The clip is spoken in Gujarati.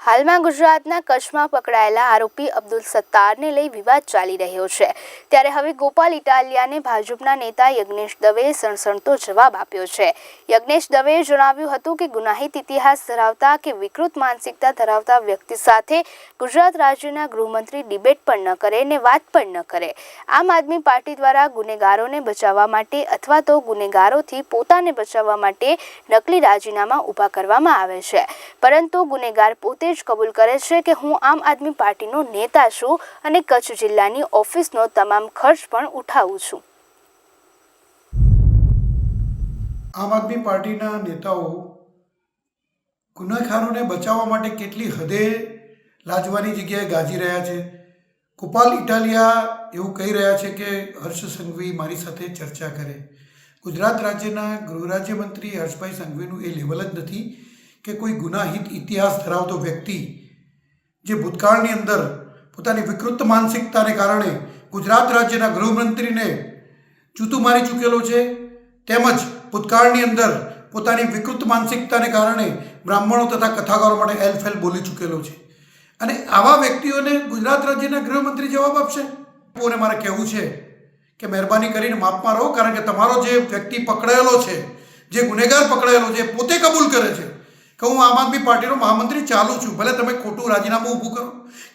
હાલમાં ગુજરાતના કચ્છમાં પકડાયેલા આરોપી અબ્દુલ સત્તારને લઈ વિવાદ ચાલી રહ્યો છે. ત્યારે હવે ગોપાલ ઇટાલિયાને ભાજપના નેતા યજ્ઞેશ દવેએ સણસણતો જવાબ આપ્યો છે. યજ્ઞેશ દવેએ જણાવ્યું હતું કે ગુનાહિત ઇતિહાસ ધરાવતા કે વિકૃત માનસિકતા ધરાવતા વ્યક્તિ સાથે ગુજરાત રાજ્યના ગૃહમંત્રી ડિબેટ પણ ન કરે ને વાત પણ ન કરે. આમ આદમી પાર્ટી દ્વારા ગુનેગારોને બચાવવા માટે અથવા તો ગુનેગારોથી પોતાને બચાવવા માટે નકલી રાજીનામા ઊભા કરવામાં આવે છે. પરંતુ ગુનેગાર પોતે જ કબૂલ કરે છે કે હું આમ આદમી પાર્ટીનો નેતા છું અને કચ્છ જિલ્લાની ઓફિસનો તમામ ખર્ચ પણ ઉઠાવું છું. આમ આદમી પાર્ટીના નેતાઓ ગુનેગારોને બચાવવા માટે કેટલી હદે લાજવાની જગ્યાએ ગાજી રહ્યા છે? ગોપાલ ઇટાલિયા એવું કહી રહ્યા છે કે હર્ષ સંઘવી મારી સાથે ચર્ચા કરે. ગુજરાત રાજ્યના ગૃહ રાજ્યમંત્રી હર્ષભાઈ સંઘવીનું એ લેવલ જ નથી. કે કોઈ ગુનાહિત ઇતિહાસ ધરાવતો વ્યક્તિ જે ભૂતકાળની અંદર પોતાની વિકૃત માનસિકતાને કારણે ગુજરાત રાજ્યના ગૃહમંત્રીને જૂતું મારી ચૂકેલો છે, તેમજ ભૂતકાળની અંદર પોતાની વિકૃત માનસિકતાને કારણે બ્રાહ્મણો તથા કથાકારો માટે એલફેલ બોલી ચૂકેલો છે. અને આવા વ્યક્તિઓને ગુજરાત રાજ્યના ગૃહમંત્રી જવાબ આપશે? અને મારે કહેવું છે કે મહેરબાની કરીને માપમાં રહો કારણ કે તમારો જે વ્યક્તિ પકડાયેલો છે, જે ગુનેગાર પકડાયેલો છે, પોતે કબૂલ કરે છે. કે હું આમ આદમી પાર્ટીનો મહામંત્રી ચાલુ છું. ભલે તમે ખોટું રાજીનામું ઊભું કરો.